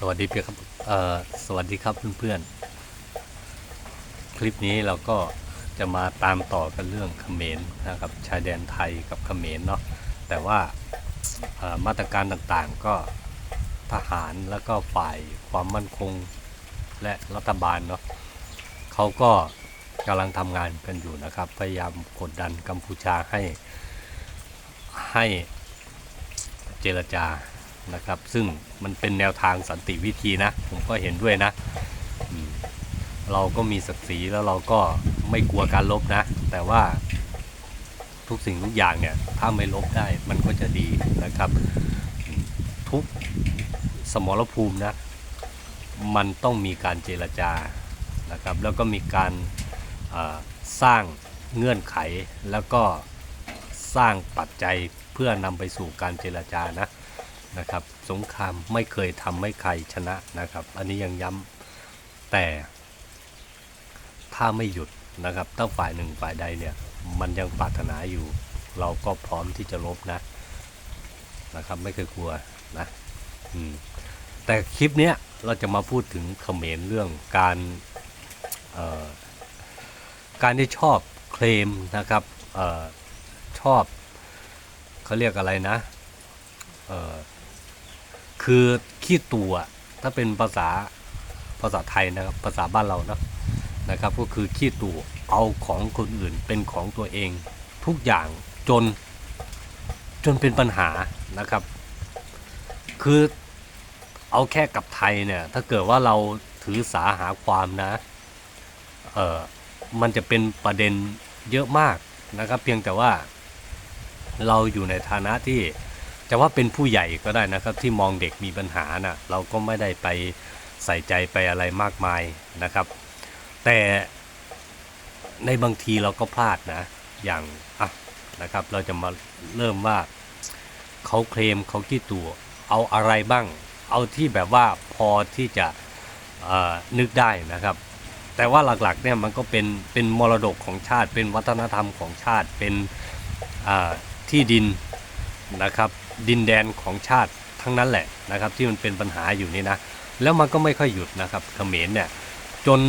สวัสดีเพื่อนครับเอ่อสวัสดีครับเพื่อนๆ คลิปนี้เราก็จะมาตามต่อกันเรื่องเขมรนะครับ ชายแดนไทยกับเขมรเนาะ แต่ว่ามาตรการต่างๆก็ทหารแล้วก็ฝ่ายความมั่นคงและรัฐบาลเนาะเขาก็กำลังทำงานกันอยู่นะครับ พยายามกดดันกัมพูชาให้ให้เจรจา นะครับ ซึ่งมันเป็นแนวทางสันติวิธีนะ ผมก็เห็นด้วยนะ เราก็มีศักดิ์ศรีแล้วเราก็ไม่กลัวการลบนะ แต่ว่าทุกสิ่งทุกอย่างเนี่ย ถ้าไม่ลบได้มันก็จะดีนะครับ ทุกสมรภูมินะ มันต้องมีการเจรจานะครับ แล้วก็มีการสร้างเงื่อนไขแล้วก็สร้างปัจจัยเพื่อนำไปสู่การเจรจานะ นะครับ สงครามไม่เคยทำให้ใครชนะนะครับ อันนี้ยังย้ำแต่ ถ้าไม่หยุดนะครับถ้าฝ่ายหนึ่งฝ่ายใดเนี่ย มันยังปรารถนาอยู่ เราก็พร้อมที่จะลบนะนะครับไม่เคยกลัวนะแต่คลิปเนี้ยเราจะมาพูดถึงเขมรเรื่องการการที่ชอบเคลมนะครับออชอบเขาเรียกอะไรนะ เออ คือขี้ตัวถ้าเป็นภาษาภาษาไทยนะครับภาษาบ้านเรานะนะครับ ก็คือขี้ตัวเอาของคนอื่นเป็นของตัวเอง ทุกอย่างจนจนเป็นปัญหานะครับ คือเอาแค่กับไทยเนี่ย ถ้าเกิดว่าเราถือสาหาความนะเออมันจะเป็นประเด็นเยอะมากนะครับ เพียงแต่ว่าเราอยู่ในฐานะที่ จะว่าเป็นผู้ใหญ่ก็ได้นะครับ ที่มองเด็กมีปัญหานะ่ะเราก็ไม่ได้ไปใส่ใจไปอะไรมากมายนะครับ แต่ในบางทีเราก็พลาดนะ อย่างอะนะครับ เราจะมาเริ่มว่าเขาเคลมเขาขี้ตัวเอาอะไรบ้าง เอาที่แบบว่าพอที่จะนึกได้นะครับ แต่ว่าหลักๆเนี่ยมันก็เป็นเป็นมรดกของชาติ เป็นวัฒนธรรมของชาติเป็นที่ดินนะครับ ดินแดนของชาติทั้งนั้นแหละนะครับ ที่มันเป็นปัญหาอยู่นี่นะ แล้วมันก็ไม่ค่อยหยุดนะครับเขมรเนี่ยจน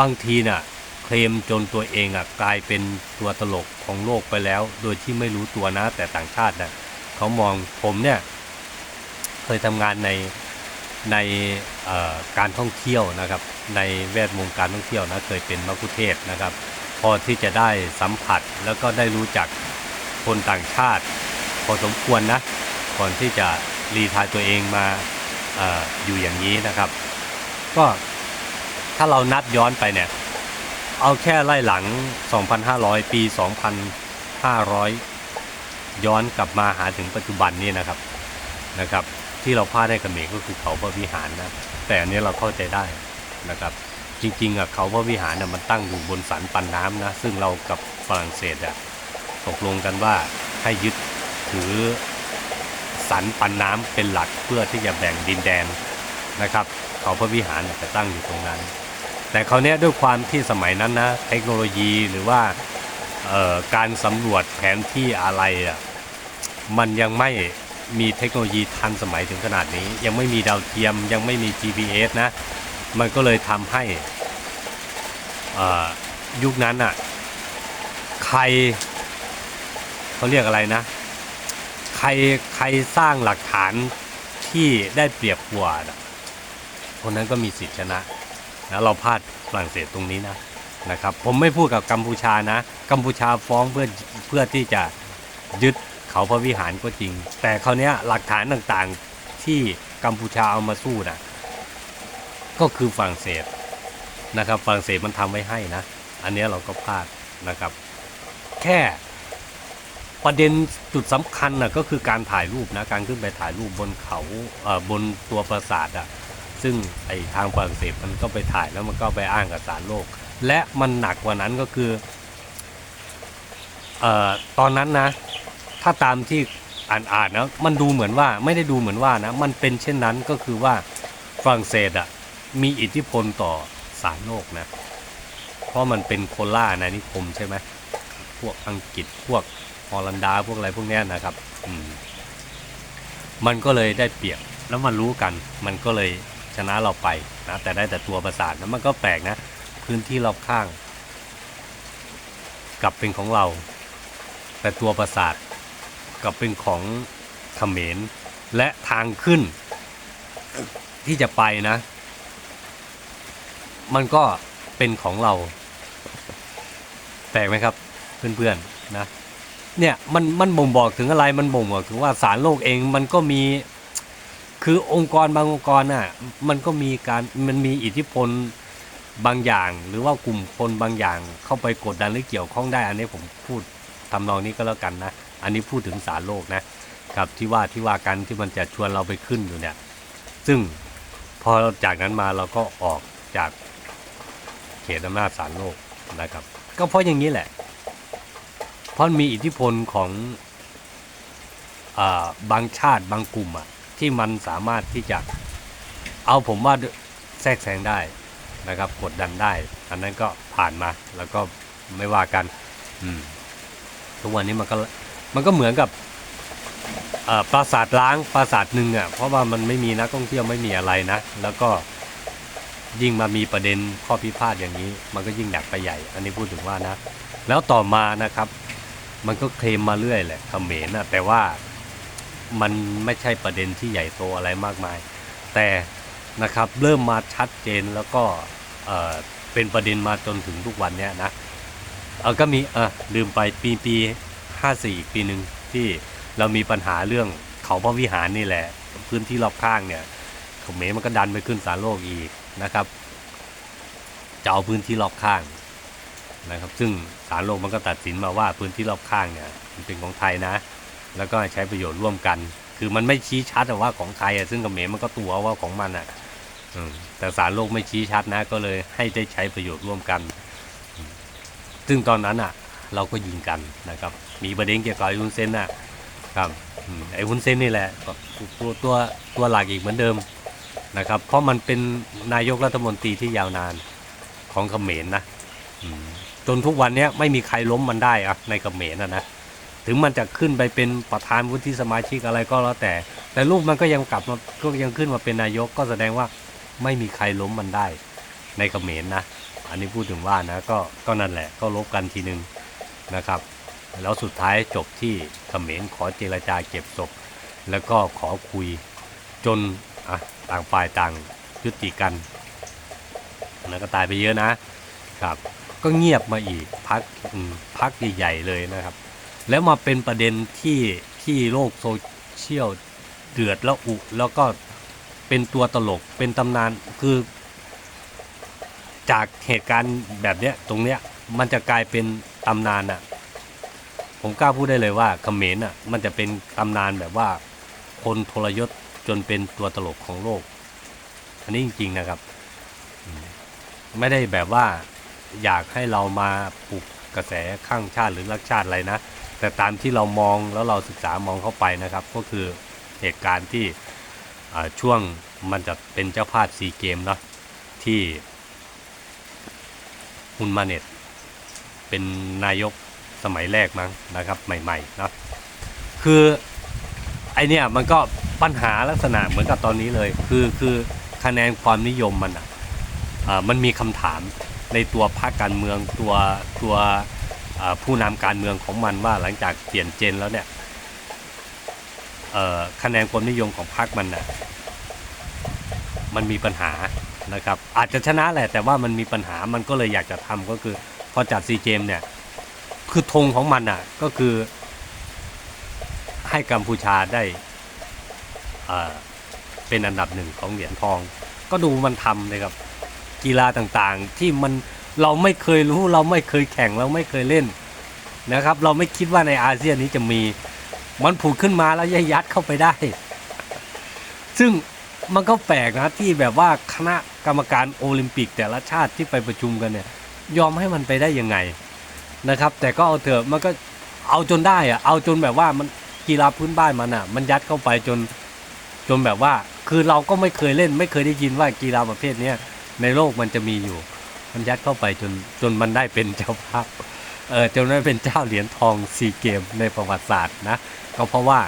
บางทีน่ะเคลมจนตัวเองอะกลายเป็นตัวตลกของโลกไปแล้ว โดยที่ไม่รู้ตัวนะ แต่ต่างชาติน่ะเขามองผมเนี่ยเคยทำงานในในการท่องเที่ยวนะครับ ในแวดวงการท่องเที่ยวนะเคยเป็นมักคุเทศนะครับ พอที่จะได้สัมผัสแล้วก็ได้รู้จักคนต่างชาติ พอสมควรนะ ก่อนที่จะรีทายตัวเองมาออยู่อย่างนี้นะครับ ก็ถ้าเรานัดย้อนไปเนี่ย เอาแค่ไล่หลัง 2,500 ปี 2,500 ย้อนกลับมาหาถึงปัจจุบันนี่นะครับนะครับ ที่เราพลาดให้เมก็คือเขาพระวิหารนะ แต่อันนี้เราเข้าใจได้นะครับ จริงๆอะเขาพระวิหารน่ะมันตั้งอยู่บนสันปันน้ำนะ ซึ่งเรากับฝรั่งเศสอะตกลงกันว่าให้ยึด ถือสันปันน้ำเป็นหลักเพื่อที่จะแบ่งดินแดนนะครับเขาพระวิหารจะตั้งอยู่ตรงนั้น แต่เขาวเนี้ยด้วยความที่สมัยนั้นนะเทคโนโลยีหรือว่าการสำรวจแผนที่อะไรอะมันยังไม่มีเทคโนโลยีทันสมัยถึงขนาดนี้ ยังไม่มีดาวเทียมยังไม่มี GPS นะ มันก็เลยทำให้ยุคนั้นอะใครเขาเรียกอะไรนะ ใครใครสร้างหลักฐานที่ได้เปรียบกว่าคนนั้นก็มีสิทธิชนะนะเราพลาดฝรั่งเศสตรงนี้นะนะครับ ผมไม่พูดกับกัมพูชานะ กัมพูชาฟ้องเพื่อเพื่อที่จะยึดเขาพระวิหารก็จริง แต่คราวนี้หลักฐานต่างๆที่กัมพูชาเอามาสู้นะก็คือฝรั่งเศสนะครับฝรั่งเศสมันทำไว้ให้นะ อันนี้เราก็พลาดนะครับ แค่ ประเด็นจุดสำคัญนะก็คือการถ่ายรูปนะการขึ้นไปถ่ายรูปบนเขาเอ่อบนตัวปราสาทอะซึ่งไอทางฝรั่งเศสมันก็ไปถ่ายแล้วมันก็ไปอ้างกับสารโลก และมันหนักกว่านั้นก็คือเอ่อตอนนั้นนะ ถ้าตามที่อ่านอ่านนะมันดูเหมือนว่าไม่ได้ดูเหมือนว่านะมันเป็นเช่นนั้นก็คือว่าฝรั่งเศสอะมีอิทธิพลต่อสารโลกนะเพราะมันเป็นโคล่าอาณานิคมใช่ไหมพวกอังกฤษพวก ฮอลันดาพวกอะไรพวกนี้นะครับอืมมันก็เลยได้เปรียบแล้วมันรู้กัน มันก็เลยชนะเราไปนะแต่ได้แต่ตัวประสาทนะมันก็แปลกนะ พื้นที่รอบข้าง กลับเป็นของเรา แต่ตัวประสาทกลับเป็นของเขมรและทางขึ้น ที่จะไปนะ มันก็เป็นของเรา แปลกไหมครับ เพื่อนๆนะ เนี่ยมันมันบ่งบอกถึงอะไรมันบ่งบอกถึงว่าสารโลกเองมันก็มี คือองค์กรบางองค์กรน่ะมันก็มีการมันมีอิทธิพลบางอย่าง หรือว่ากลุ่มคนบางอย่าง เข้าไปกดดันหรือเกี่ยวข้องได้ อันนี้ผมพูดทำนองนี้ก็แล้วกันนะ อันนี้พูดถึงสารโลกนะครับที่ว่าที่ว่ากันที่มันจะชวนเราไปขึ้นอยู่เนี่ย ซึ่งพอจากนั้นมาเราก็ออกจากเขตอำนาจสารโลกนะครับ ก็เพราะอย่างนี้แหละ เพราะมีอิทธิพลของอาบางชาติบางกลุ่มอะที่มันสามารถที่จะเอาผมว่าแทรกแซงได้นะครับกดดันได้ อันนั้นก็ผ่านมาแล้วก็ไม่ว่ากันอืมทุกวันนี้มันก็มันก็เหมือนกับปราสาทล้างปราสาทหนึ่งอะเพราะว่ามันไม่มีนักท่องเที่ยวไม่มีอะไรนะ แล้วก็ยิ่งมามีประเด็นข้อพิพาทอย่างนี้ มันก็ยิ่งหนักไปใหญ่ อันนี้พูดถึงว่านะ แล้วต่อมานะครับ มันก็เคลมมาเรื่อยแหละเขมรนะแต่ว่ามันไม่ใช่ประเด็นที่ใหญ่โตอะไรมากมาย แต่นะครับเริ่มมาชัดเจนแล้วก็เออเป็นประเด็นมาจนถึงทุกวันเนี้ยนะเออก็มีเออลืมไปปีปีห้าสี่อีกปีหนึ่งที่เรามีปัญหาเรื่องเขาพระวิหารนี่แหละ พื้นที่รอบข้างเนี่ยเขมรมันก็ดันไปขึ้นศาลโลกอีกนะครับจะเอาพื้นที่รอบข้าง นะครับ ซึ่งศาลโลกมันก็ตัดสินมาว่าพื้นที่รอบข้างเนี่ยมันเป็นของไทยนะ แล้วก็ใช้ประโยชน์ร่วมกัน คือมันไม่ชี้ชัดว่าของไทยอะซึ่งเขมรมันก็ตัวว่าของมันอะแต่ศาลโลกไม่ชี้ชัดนะ ก็เลยให้ได้ใช้ประโยชน์ร่วมกัน ซึ่งตอนนั้นอะเราก็ยิงกันนะครับ มีประเด็นเกี่ยวกับไอ้ฮุนเซนนะครับไอ้ฮุนเซนนี่แหละก็ตัวตัวตัวหลักอีกเหมือนเดิมนะครับ เพราะมันเป็นนายกรัฐมนตรีที่ยาวนานของเขมรนะ จนทุกวันนี้ไม่มีใครล้มมันได้อะในเขมรนะนะถึงมันจะขึ้นไปเป็นประธานวุฒิสมาชิกอะไรก็แล้วแต่ แต่ลูกมันก็ยังกลับมาก็ยังขึ้นมาเป็นนายกก็แสดงว่าไม่มีใครล้มมันได้ ในกระเขมรนะอันนี้พูดถึงว่านะก็ก็นั่นแหละก็ลบกันทีหนึ่งนะครับ แล้วสุดท้ายจบที่เขมรขอเจรจาเก็บศพแล้วก็ขอคุยจนอะต่างฝ่ายต่างยุติกันแล้วก็ตายไปเยอะนะครับ ก็เงียบมาอีกพักพักใหญ่ๆเลยนะครับ แล้วมาเป็นประเด็นที่ที่โลกโซเชียลเดือดแล้วอุแล้วก็เป็นตัวตลกเป็นตำนานคือ จากเหตุการณ์แบบเนี้ยตรงเนี้ยมันจะกลายเป็นตำนานอะผมกล้าพูดได้เลยว่าเขมรอะมันจะเป็นตำนานแบบว่าคนทรยศจนเป็นตัวตลกของโลก อันนี้จริง ๆนะครับ ไม่ได้แบบว่า อยากให้เรามาปลุกกระแสข้างชาติหรือรักชาติอะไรนะ แต่ตามที่เรามองแล้วเราศึกษามองเข้าไปนะครับ ก็คือเหตุการณ์ที่ช่วงมันจะเป็นเจ้าภาพซีเกมเนาะที่ฮุนมาเน็ตเป็นนายกสมัยแรกมั้งนะครับใหม่ๆเนาะคือไอเนี่ยมันก็ปัญหาลักษณะเหมือนกับตอนนี้เลย คือคือคะแนนความนิยมมันอะอ่ามันมีคำถาม ในตัวพรรคการเมืองตัวตัวผู้นำการเมืองของมันว่าหลังจากเปลี่ยนเจนแล้วเนี่ยคะแนนความนิยมของพรรคมันน่ะมันมีปัญหานะครับอาจจะชนะแหละแต่ว่ามันมีปัญหามันก็เลยอยากจะทำก็คือพอจัดซีเกมเนี่ยคือธงของมันน่ะก็คือให้กัมพูชาได้เเป็นอันดับหนึ่งของเหรียญทอง ก็ดูมันทำเลยครับ กีฬาต่างๆ ที่มันเราไม่เคยรู้เราไม่เคยแข่งเราไม่เคยเล่นนะครับ เราไม่คิดว่าในอาเซียนนี้จะมี มันผุดขึ้นมาแล้วยัดเข้าไปได้ ซึ่งมันก็แปลกนะที่แบบว่าคณะกรรมการโอลิมปิกแต่ละชาติที่ไปประชุมกันเนี่ยยอมให้มันไปได้ยังไงนะครับ แต่ก็เอาเถอะมันก็เอาจนได้อะเอาจนแบบว่ามันกีฬาพื้นบ้านมันอะมันยัดเข้าไปจนจนแบบว่า คือเราก็ไม่เคยเล่น ไม่เคยได้ยินว่ากีฬาประเภทเนี้ย ในโลกมันจะมีอยู่ มันยัดเข้าไปจนจนมันได้เป็นเจ้าภาพเออจนได้เป็นเจ้าเหรียญทองซีเกมในประวัติศาสตร์นะก็เพราะว่า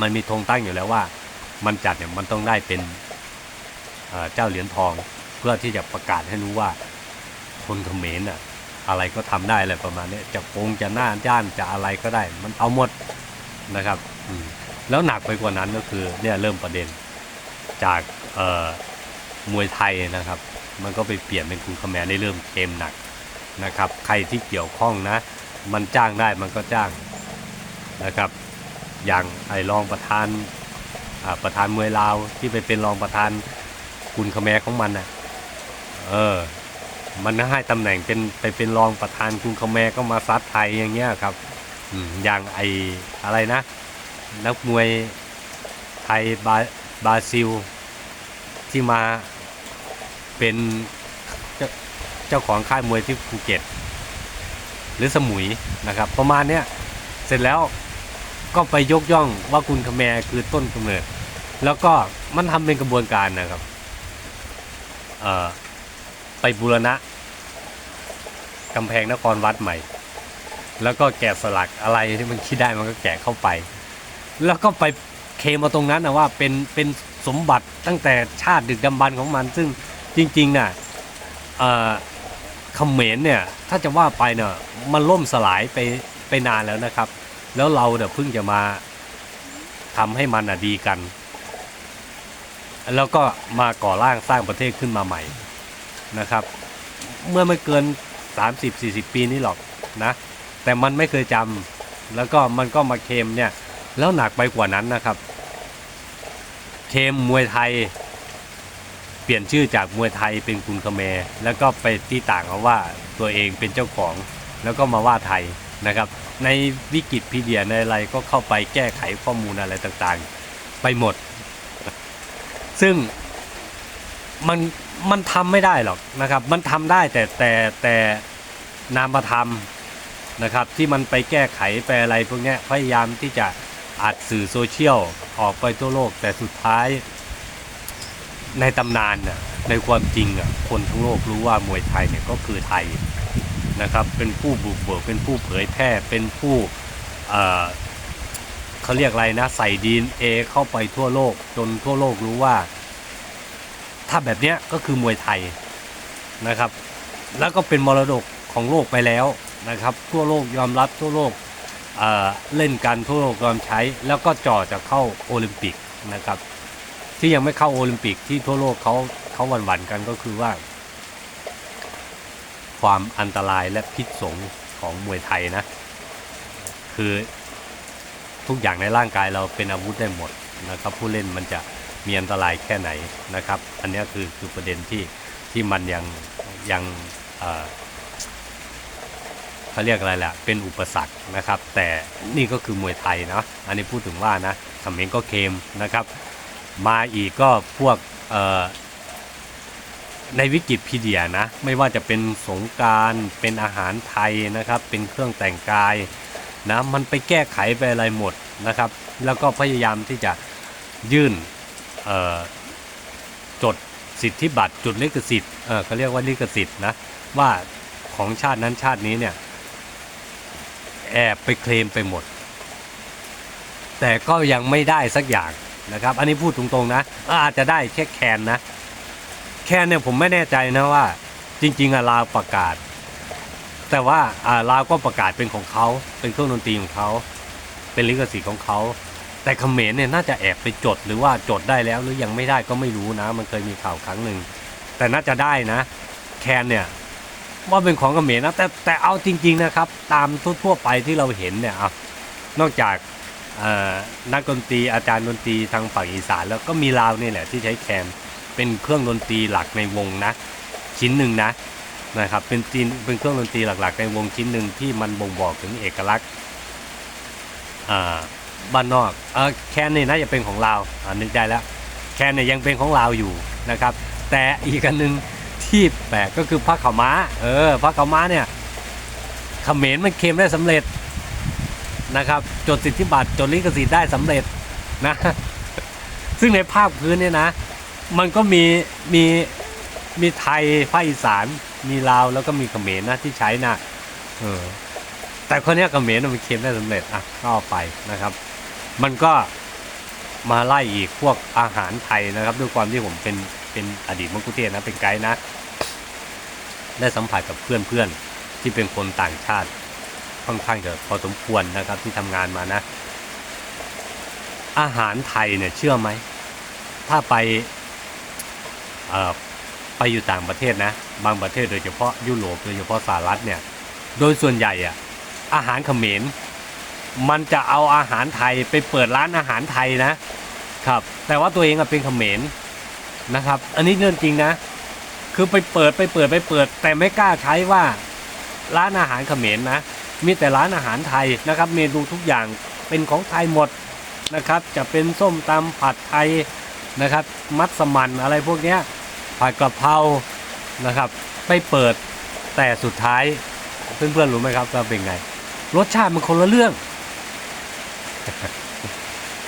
มันมีธงตั้งอยู่แล้วว่า มันจัดเนี่ยมันต้องได้เป็นอ่อเจ้าเหรียญทองเพื่อที่จะประกาศให้รู้ว่าคนเขมรน่ะอะไรก็ทำได้อะไรประมาณนี้จะโกงจะหน้าด้านจะอะไรก็ได้ มันเอาหมดนะครับอืมแล้วหนักไปกว่านั้นก็คือเนี่ยเริ่มประเด็นจากเออ มวยไทยนะครับ มันก็ไปเปลี่ยนเป็นคุณคแมรได้เริ่มเกมหนักนะครับ ใครที่เกี่ยวข้องนะ มันจ้างได้มันก็จ้างนะครับ อย่างไอ้รองประธานประธานมวยลาวที่ไปเป็นรองประธานคุณคแมรของมันน่ะเออมันให้ตำแหน่งเป็นไปเป็นรองประธานคุณคแมก็มาซัดไทยอย่างเงี้ยครับอย่างไออะไรนะ นักมวยไทยบาบาซิล ที่มา เป็นเจ้าเจ้าของค่ายมวยที่ภูเก็ต หรือสมุยนะครับ ประมาณเนี้ยเสร็จแล้วก็ไปยกย่องว่าคุณคแมคือต้นกำเนิด แล้วก็มันทำเป็นกระบวนการนะครับเอ่อไปบูรณะกำแพงนครวัดใหม่ แล้วก็แกะสลักอะไรที่มันคิดได้มันก็แกะเข้าไป แล้วก็ไปเคมาตรงนั้นนะว่าเป็นเป็นสมบัติตั้งแต่ชาติดึกดำบรรพ์ของมัน ซึ่ง จริงๆน่ะเอ่อเขมรเนี่ยถ้าจะว่าไปเนี่ยมันล่มสลายไปไปนานแล้วนะครับ แล้วเราเนี่ยเพิ่งจะมาทำให้มันอะดีกัน แล้วก็มาก่อร่างสร้างประเทศขึ้นมาใหม่นะครับ เมื่อไม่เกิน 30-40 ปีนี้หรอกนะ แต่มันไม่เคยจำแล้วก็มันก็มาเคมเนี่ย แล้วหนักไปกว่านั้นนะครับ เคมมวยไทย เปลี่ยนชื่อจากมวยไทยเป็นคุณคแมรแล้วก็ไปที่ต่างเอาว่าตัวเองเป็นเจ้าของ แล้วก็มาว่าไทยนะครับ ในวิกิพีเดียในอะไรก็เข้าไปแก้ไขข้อมูลอะไรต่างๆ ไปหมด ซึ่งมันมันทำไม่ได้หรอกนะครับ มันทำได้แต่แต่แต่นามธรรมนะครับที่มันไปแก้ไขไปอะไรพวกนี้พยายามที่จะอัดสื่อโซเชียลออกไปทั่วโลกแต่สุดท้าย ในตำนานน่ะในความจริงอะคนทั้งโลกรู้ว่ามวยไทยเนี่ยก็คือไทยนะครับเป็นผู้บุกเบิกเป็นผู้เผยแพร่เป็นผู้เขาเรียกอะไรนะใส่ดีเอเข้าไปทั่วโลกจนทั่วโลกรู้ว่า ถ้าแบบเนี้ยก็คือมวยไทยนะครับ แล้วก็เป็นมรดกของโลกไปแล้วนะครับ ทั่วโลกยอมรับทั่วโลกเเล่นกันทั่วโลกยอมใช้ แล้วก็จ่อจะเข้าโอลิมปิกนะครับ ที่ยังไม่เข้าโอลิมปิกที่ทั่วโลกเขาเขาหวั่นๆกันก็คือว่า ความอันตรายและพิษสงของมวยไทยนะ คือทุกอย่างในร่างกายเราเป็นอาวุธได้หมดนะครับ ผู้เล่นมันจะมีอันตรายแค่ไหนนะครับ อันนี้คือคือประเด็นที่ที่มันยังยังเออเขาเรียกอะไรแหละเป็นอุปสรรคนะครับ แต่นี่ก็คือมวยไทยเนาะอันนี้พูดถึงว่านะเขมรก็เคมนะครับ มาอีกก็พวกในวิกิพีเดียนะ ไม่ว่าจะเป็นสงการเป็นอาหารไทยนะครับ เป็นเครื่องแต่งกายนะมันไปแก้ไขไปอะไรหมดนะครับ แล้วก็พยายามที่จะยื่นจดสิทธิบัตรจุดลิขสิทธิ์เออเขาเรียกว่าลิขสิทธิ์นะว่าของชาตินั้นชาตินี้เนี่ยแอบไปเคลมไปหมด แต่ก็ยังไม่ได้สักอย่าง นะครับ อันนี้พูดตรงๆนะ อาจจะได้แค่แคนนะ แคนเนี่ยผมไม่แน่ใจนะว่า จริงๆอะลาวประกาศ แต่ว่าอ่าลาวก็ประกาศเป็นของเขาเป็นเครื่องดนตรีของเขา เป็นลิขสิทธิ์ของเขาแต่เขมรเนี่ยน่าจะแอบไปจดหรือว่าจดได้แล้วหรือยังไม่ได้ก็ไม่รู้นะ มันเคยมีข่าวครั้งหนึ่งแต่น่าจะได้นะ แคนเนี่ยว่าเป็นของเขมรนะแต่แต่เอาจริง ๆนะครับ ตามทั่วๆไปที่เราเห็นเนี่ยอะนอกจาก นักดนตรีอาจารย์ดนตรีทางฝั่งอีสานแล้วก็มีลาวนี่แหละที่ใช้แคนเป็นเครื่องดนตรีหลักในวงนะชิ้นหนึ่งนะนะครับเป็นจีนเป็นเครื่องดนตรีหลักๆ ในวงชิ้นหนึ่งที่มันบ่งบอกถึงเอกลักษณ์บ้านนอกอแคนนี่น่าจะเป็นของลาวอ่านึกได้แล้วแคนเนี่ยยังเป็นของลาวอยู่นะครับ แต่อีกอันหนึ่งที่แปลกก็คือพระขาวม้าเออพระขาวม้าเนี่ยเขมรมันเคลมได้สำเร็จ นะครับ จดสิทธิบัตรจดลิขสิทธิ์ได้สำเร็จนะ ซึ่งในภาคพื้นเนี่ยนะ มันก็มีมีมีไทยภาคอีสานมีลาวแล้วก็มีเขมรนะที่ใช้นะเออแต่คนนี้เขมรมันเคลมได้สำเร็จอะก็ไปนะครับ มันก็มาไล่อีกพวกอาหารไทยนะครับ ด้วยความที่ผมเป็นเป็นอดีตมังคุเทศนะเป็นไกด์นะ ได้สัมผัสกับเพื่อนๆที่เป็นคนต่างชาติ ค่อนข้างจะพอสมควรนะครับที่ทำงานมานะ อาหารไทยเนี่ยเชื่อไหม ถ้าไปไปอยู่ต่างประเทศนะ บางประเทศโดยเฉพาะยุโรปโดยเฉพาะสหรัฐเนี่ย โดยส่วนใหญ่อะอาหารเขมรมันจะเอาอาหารไทยไปเปิดร้านอาหารไทยนะครับ แต่ว่าตัวเองอะเป็นเขมรนะครับ อันนี้เรื่องจริงนะ คือไปเปิดไปเปิดไปเปิด แต่ไม่กล้าใช้ว่าร้านอาหารเขมรนะ มีแต่ร้านอาหารไทยนะครับ เมนูทุกอย่างเป็นของไทยหมดนะครับ จะเป็นส้มตำผัดไทยนะครับ มัสมั่นอะไรพวกนี้ผัดกะเพรานะครับไปเปิดแต่สุดท้ายเพื่อนๆรู้ไหมครับว่าเป็นไง รสชาติมันคนละเรื่อง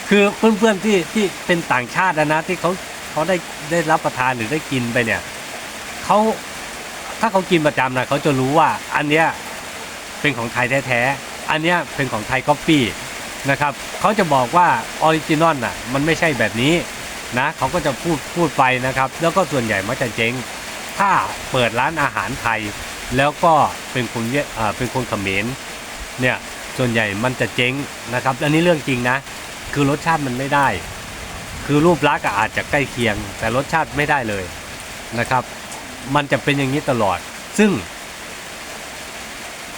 คือเพื่อนๆที่ที่เป็นต่างชาตินะที่เขาเขาได้ได้รับประทานหรือได้กินไปเนี่ยเขาถ้าเขากินประจำนะเขาจะรู้ว่าอันเนี้ย เป็นของไทยแท้ๆ อันเนี้ยเป็นของไทยก๊อปปี้นะครับเขาจะบอกว่าออริจินอลน่ะมันไม่ใช่แบบนี้นะเขาก็จะพูดพูดไปนะครับ แล้วก็ส่วนใหญ่มักจะเจ๊ง ถ้าเปิดร้านอาหารไทย แล้วก็เป็นคนเยอ่าเป็นคนเขมรเนี่ยส่วนใหญ่มันจะเจ๊งนะครับ อันนี้เรื่องจริงนะ คือรสชาติมันไม่ได้ คือรูปลักษณ์อาจจะใกล้เคียง แต่รสชาติไม่ได้เลยนะครับ มันจะเป็นอย่างนี้ตลอด ซึ่ง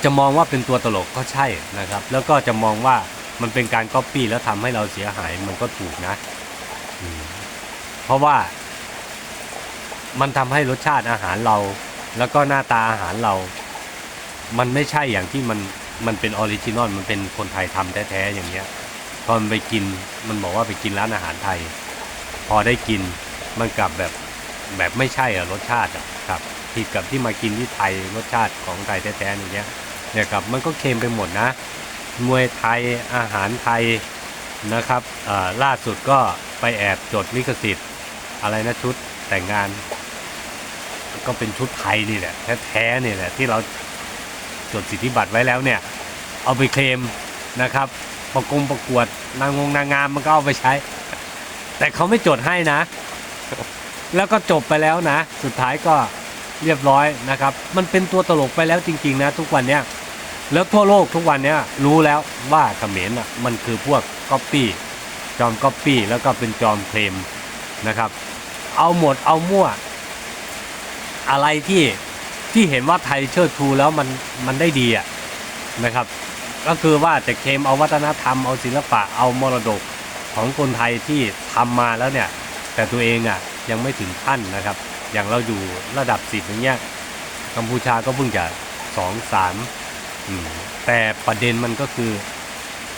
จะมองว่าเป็นตัวตลกก็ใช่นะครับ แล้วก็จะมองว่ามันเป็นการก๊อปปี้แล้วทำให้เราเสียหายมันก็ถูกนะเพราะว่า มันทำให้รสชาติอาหารเรา แล้วก็หน้าตาอาหารเรา มันไม่ใช่อย่างที่มันมันเป็นออริจินอลมันเป็นคนไทยทำแท้ๆอย่างเงี้ยพอมันไปกินมันบอกว่าไปกินร้านอาหารไทย พอได้กินมันกลับแบบแบบไม่ใช่อะรสชาติอะครับผิดกับที่มากินที่ไทยรสชาติของไทยแท้ๆอย่างเงี้ย เนี่ยครับมันก็เค็มไปหมดนะมวยไทยอาหารไทยนะครับล่าสุดก็ไปแอบจดลิขสิทธิ์ อะไรนะชุดแต่งงาน ก็เป็นชุดไทยนี่แหละแท้ๆเนี่ยแหละที่เราจดสิทธิบัตรไว้แล้วเนี่ยเอาไปเคลมนะครับประกงประกวดนางงนางงามมันก็เอาไปใช้ แต่เขาไม่จดให้นะ แล้วก็จบไปแล้วนะ สุดท้ายก็เรียบร้อยนะครับ มันเป็นตัวตลกไปแล้วจริง ๆ นะ ทุกวันเนี้ย แล้วทั่วโลกทุกวันนี้รู้แล้วว่าเขมรอะมันคือพวกก๊อปปี้จอมก๊อปปี้แล้วก็เป็นจอมเคลมนะครับ เอาหมดเอามั่ว อะไรที่ที่เห็นว่าไทยเชิดชูแล้วมันมันได้ดีอะนะครับ ก็คือว่าจะเคลมเอาวัฒนธรรมเอาศิลปะเอามรดกของคนไทยที่ทำมาแล้วเนี่ย แต่ตัวเองอะยังไม่ถึงขั้นนะครับ อย่างเราอยู่ระดับสิบอย่างเงี้ยกัมพูชาก็เพิ่งจะสองสาม แต่ประเด็นมันก็คือ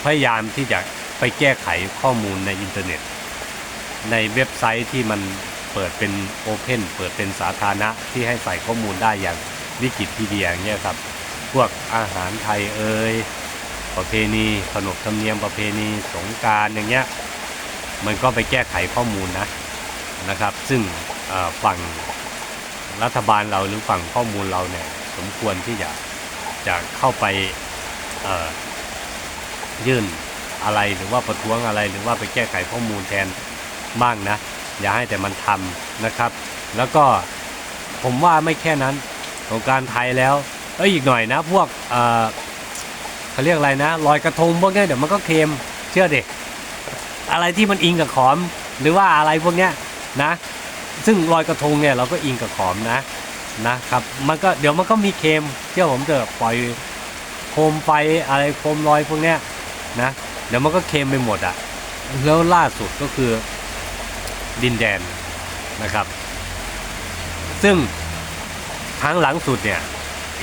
พยายามที่จะไปแก้ไขข้อมูลในอินเทอร์เน็ต ในเว็บไซต์ที่มันเปิดเป็นโอเพนเปิดเป็นสาธารณะที่ให้ใส่ข้อมูลได้อย่างวิกิพีเดียอย่างเงี้ยครับ พวกอาหารไทยเอ่ยประเพณีขนบธรรมเนียมประเพณีสงการอย่างเงี้ยมันก็ไปแก้ไขข้อมูลนะนะครับ ซึ่งฝั่งรัฐบาลเราหรือฝั่งข้อมูลเราเนี่ยสมควรที่จะ จะเข้าไปยื่นอะไรหรือว่าประท้วงอะไร หรือว่าไปแก้ไขข้อมูลแทนบ้างนะ อย่าให้แต่มันทำนะครับ แล้วก็ผมว่าไม่แค่นั้นของการไทยแล้วเอ้ยอีกหน่อยนะ พวกเเขาเรียกอะไรนะลอยกระทงพวกนี้เดี๋ยวมันก็เค็มเชื่อเด็กอะไรที่มันอิงกับขอม หรือว่าอะไรพวกเนี้ยนะ ซึ่งลอยกระทงเนี่ยเราก็อิงกับขอมนะ นะครับ มันก็เดี๋ยวมันก็มีเค็มเชื่อผมเถอะปล่อยโคมไฟอะไรโคมลอยพวกเนี้ยนะเดี๋ยวมันก็เค็มไปหมดอะแล้วล่าสุดก็คือดินแดนนะครับ ซึ่งครั้งหลังสุดเนี่ย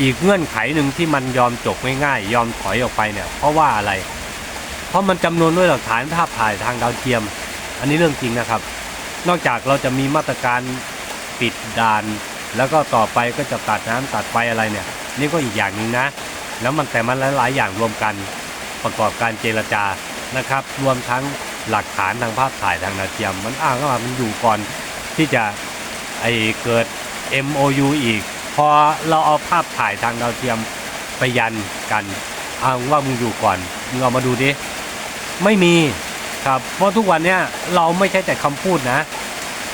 อีกเงื่อนไขหนึ่งที่มันยอมจบง่ายๆยอมถอยออกไปเนี่ย เพราะว่าอะไร เพราะมันจำนวนด้วยหลักฐานภาพถ่ายทางดาวเทียม อันนี้เรื่องจริงนะครับ นอกจากเราจะมีมาตรการปิดด่าน แล้วก็ต่อไปก็จะตัดน้ำตัดไฟอะไรเนี่ย นี่ก็อีกอย่างหนึ่งนะ แล้วมันแต่มันหลายๆอย่างรวมกันประกอบการเจรจานะครับ รวมทั้งหลักฐานทางภาพถ่ายทางดาเทียม มันอ้างว่ามันอยู่ก่อนที่จะไอเกิด MOU อีก พอเราเอาภาพถ่ายทางดาวเทียมไปยันกันอ้างว่ามึงอยู่ก่อนมึงเอามาดูดิไม่มีครับเพราะทุกวันเนี้ยเราไม่ใช่แต่คำพูดนะ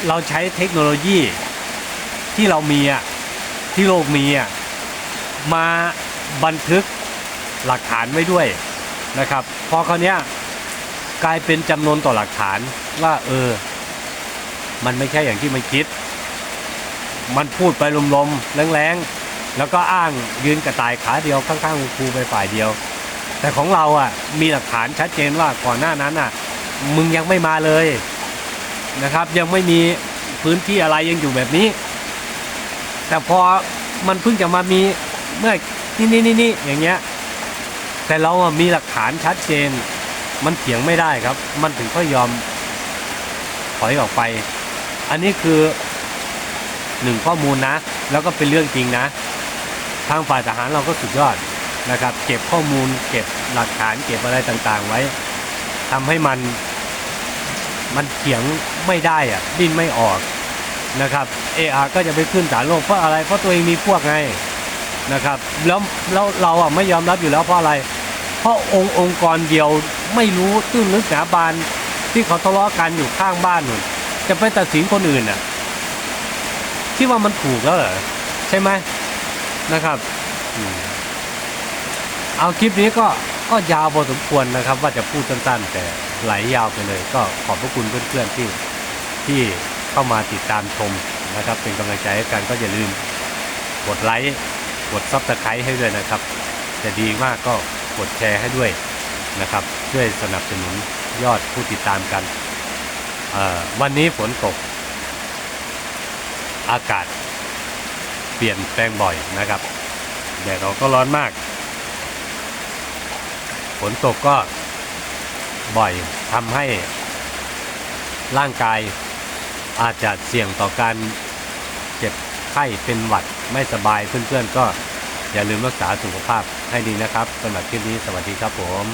เราใช้เทคโนโลยี ที่เรามีอะที่โลกมีอะมาบันทึกหลักฐานไว้ด้วยนะครับ พอคราวเนี้ยกลายเป็นจำนวนต่อหลักฐานว่าเออ มันไม่ใช่อย่างที่มันคิด มันพูดไปลมๆแรงๆ แล้วก็อ้างยืนกระต่ายขาเดียวข้างๆครูไปฝ่ายเดียว แต่ของเราอะมีหลักฐานชัดเจนว่าก่อนหน้านั้นอะ มึงยังไม่มาเลยนะครับ ยังไม่มีพื้นที่อะไรยังอยู่แบบนี้ แต่พอมันเพิ่งจะมามีเมื่อนี่นี่นี่นี่อย่างเงี้ย แต่เราอะมีหลักฐานชัดเจน มันเถียงไม่ได้ครับ มันถึงค่อยยอมถอยออกไป อันนี้คือหนึ่งข้อมูลนะ แล้วก็เป็นเรื่องจริงนะ ทางฝ่ายทหารเราก็สุดยอดนะครับ เก็บข้อมูล เก็บหลักฐาน เก็บอะไรต่างๆ ไว้ทำให้มัน มันเถียงไม่ได้อะดิ้นไม่ออก นะครับเออาก็จะไปขึ้นศาลโลกเพราะอะไรเพราะตัวเองมีพวกไงนะครับแล้วแล้วเราอะไม่ยอมรับอยู่แล้วเพราะอะไร เพราะองค์องค์กรเดียวไม่รู้ตื้นลึกหนาบานที่เขาทะเลาะกันอยู่ข้างบ้านนู่นจะไปตัดสินคนอื่นน่ะที่ว่ามันถูกแล้วเหรอใช่ไหมนะครับเอาคลิปนี้ก็ก็ยาวพอสมควรนะครับ ว่าจะพูดสั้นๆ แต่ไหลยาวไปเลย ก็ขอบพระคุณเพื่อนๆที่ที่ เข้ามาติดตามชมนะครับ เป็นกำลังใจให้กันก็อย่าลืมกดไลค์กดซับสไครต์ให้ด้วยนะครับ จะดีมากก็กดแชร์ให้ด้วยนะครับ ช่วยสนับสนุนยอดผู้ติดตามกัน วันนี้ฝนตก อากาศเปลี่ยนแปลงบ่อยนะครับแดดออกก็ร้อนมาก ฝนตกก็บ่อยทำให้ร่างกาย อาจจะเสี่ยงต่อการเจ็บไข้เป็นหวัดไม่สบายเพื่อนๆก็อย่าลืมรักษาสุขภาพให้ดีนะครับสำหรับคลิปนี้สวัสดีครับผม